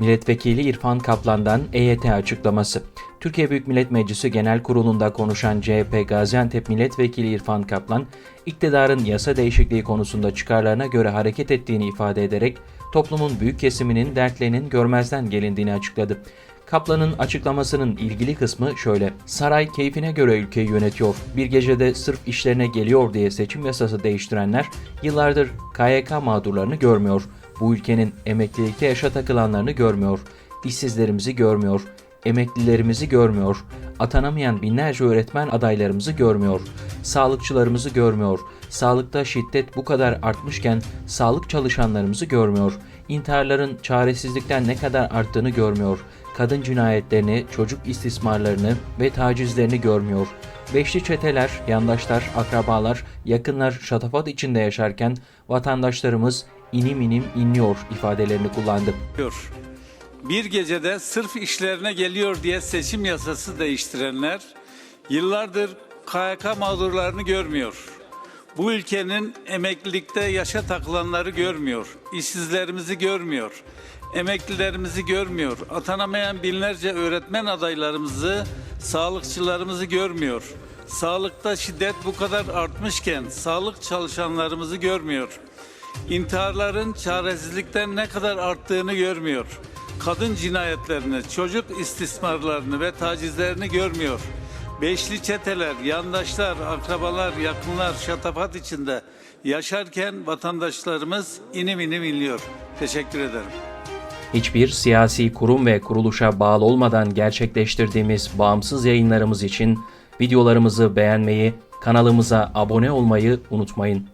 Milletvekili İrfan Kaplan'dan EYT açıklaması. Türkiye Büyük Millet Meclisi Genel Kurulu'nda konuşan CHP Gaziantep Milletvekili İrfan Kaplan, iktidarın yasa değişikliği konusunda çıkarlarına göre hareket ettiğini ifade ederek toplumun büyük kesiminin dertlerinin görmezden gelindiğini açıkladı. Kaplan'ın açıklamasının ilgili kısmı şöyle. Saray keyfine göre ülkeyi yönetiyor. Bir gecede sırf işlerine geliyor diye seçim yasası değiştirenler yıllardır KYK mağdurlarını görmüyor. Bu ülkenin emeklilikte yaşa takılanlarını görmüyor. İşsizlerimizi görmüyor. Emeklilerimizi görmüyor. Atanamayan binlerce öğretmen adaylarımızı görmüyor. Sağlıkçılarımızı görmüyor. Sağlıkta şiddet bu kadar artmışken sağlık çalışanlarımızı görmüyor. İntiharların çaresizlikten ne kadar arttığını görmüyor. Kadın cinayetlerini, çocuk istismarlarını ve tacizlerini görmüyor. Beşli çeteler, yandaşlar, akrabalar, yakınlar şatafat içinde yaşarken vatandaşlarımız inim inim inliyor ifadelerini kullandı. Bir gecede sırf işlerine geliyor diye seçim yasası değiştirenler yıllardır KYK mağdurlarını görmüyor. Bu ülkenin emeklilikte yaşa takılanları görmüyor. İşsizlerimizi görmüyor. Emeklilerimizi görmüyor. Atanamayan binlerce öğretmen adaylarımızı, sağlıkçılarımızı görmüyor. Sağlıkta şiddet bu kadar artmışken sağlık çalışanlarımızı görmüyor. İntiharların çaresizlikten ne kadar arttığını görmüyor. Kadın cinayetlerini, çocuk istismarlarını ve tacizlerini görmüyor. Beşli çeteler, yandaşlar, akrabalar, yakınlar şatafat içinde yaşarken vatandaşlarımız inim inim inliyor. Teşekkür ederim. Hiçbir siyasi kurum ve kuruluşa bağlı olmadan gerçekleştirdiğimiz bağımsız yayınlarımız için videolarımızı beğenmeyi, kanalımıza abone olmayı unutmayın.